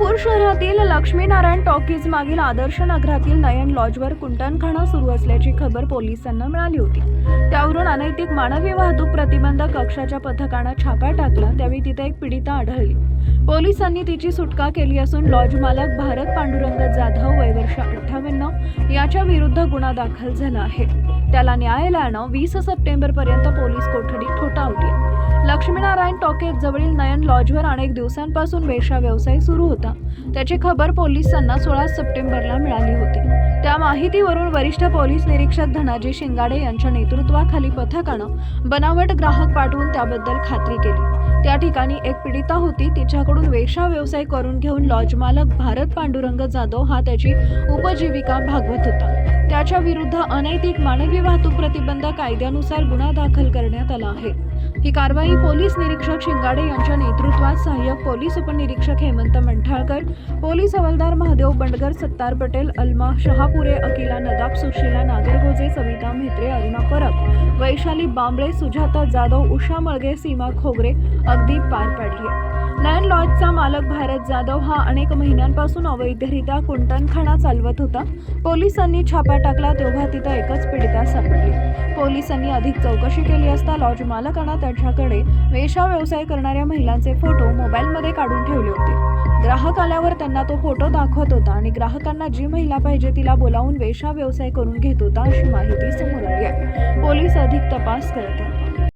सोलापूर शहरातील लक्ष्मीनारायण टॉकीज मागील आदर्श नगरातील नयन लॉजवर कुंटणखाणा सुरू असल्याची खबर पोलिसांना मिळाली होती. त्यावरून अनैतिक मानवी वाहतूक प्रतिबंध कक्षाच्या पथकानं छापा टाकला त्यावेळी तिथे एक पीडिता आढळली. पोलिसांनी तिची सुटका केली असून लॉज मालक भारत पांडुरंग जाधव वय वर्ष अठ्ठावन्न याच्या विरुद्ध गुन्हा दाखल झाला आहे. त्याला न्यायालयानं वीस सप्टेंबर पर्यंत पोलीस कोठडी लक्ष्मीनारायण टॉकेज जवळील नयन लॉजवर अनेक दिवसांपासून वेशा व्यवसाय सुरू होता. त्याची खबर पोलिसांना सोळा सप्टेंबरला मिळाली होती. त्या माहितीवरून वरिष्ठ पोलीस निरीक्षक धनाजी शिंगाडे यांच्या नेतृत्वाखाली पथकानं बनावट ग्राहक पाठवून त्याबद्दल खात्री केली. त्या ठिकाणी एक पीडिता होती. तिच्याकडून वेशा व्यवसाय करून घेऊन लॉज मालक भारत पांडुरंग जाधव हा त्याची उपजीविका भागवत होता. त्याच्या विरुद्ध अनैतिक मानवी वाहतूक प्रतिबंध कायद्यानुसार गुन्हा दाखल करण्यात आला आहे. ही कारवाई पोलीस निरीक्षक शिंगाडे यांच्या नेतृत्वात सहाय्यक पोलीस उपनिरीक्षक हेमंत मंठाळकर पोलीस हवालदार महादेव बंडगर सत्तार पटेल अल्मा शहापुरे अकिला नदाब सुशीला नागरगोजे सविता म्हेत्रे अरुणा परब वैशाली बांबळे सुजाता जाधव उषा मळगे सीमा खोगरे अगदी पार पाडली लँड लॉजचा मालक भारत जाधव हा अनेक महिन्यांपासून अवैधरित्या कुंटणखाना चालवत होता. पोलिसांनी छापा टाकला तेव्हा तिथं एकच पीडिता सापडली. पोलिसांनी अधिक चौकशी केली असता लॉज मालकांना त्याच्याकडे वेशा व्यवसाय करणाऱ्या महिलांचे फोटो मोबाईलमध्ये काढून ठेवले होते. ग्राहक आल्यावर त्यांना तो फोटो दाखवत होता आणि ग्राहकांना जी महिला पाहिजे तिला बोलावून वेशा व्यवसाय करून घेत होता अशी माहिती समोर आली आहे. पोलीस अधिक तपास करत आहेत.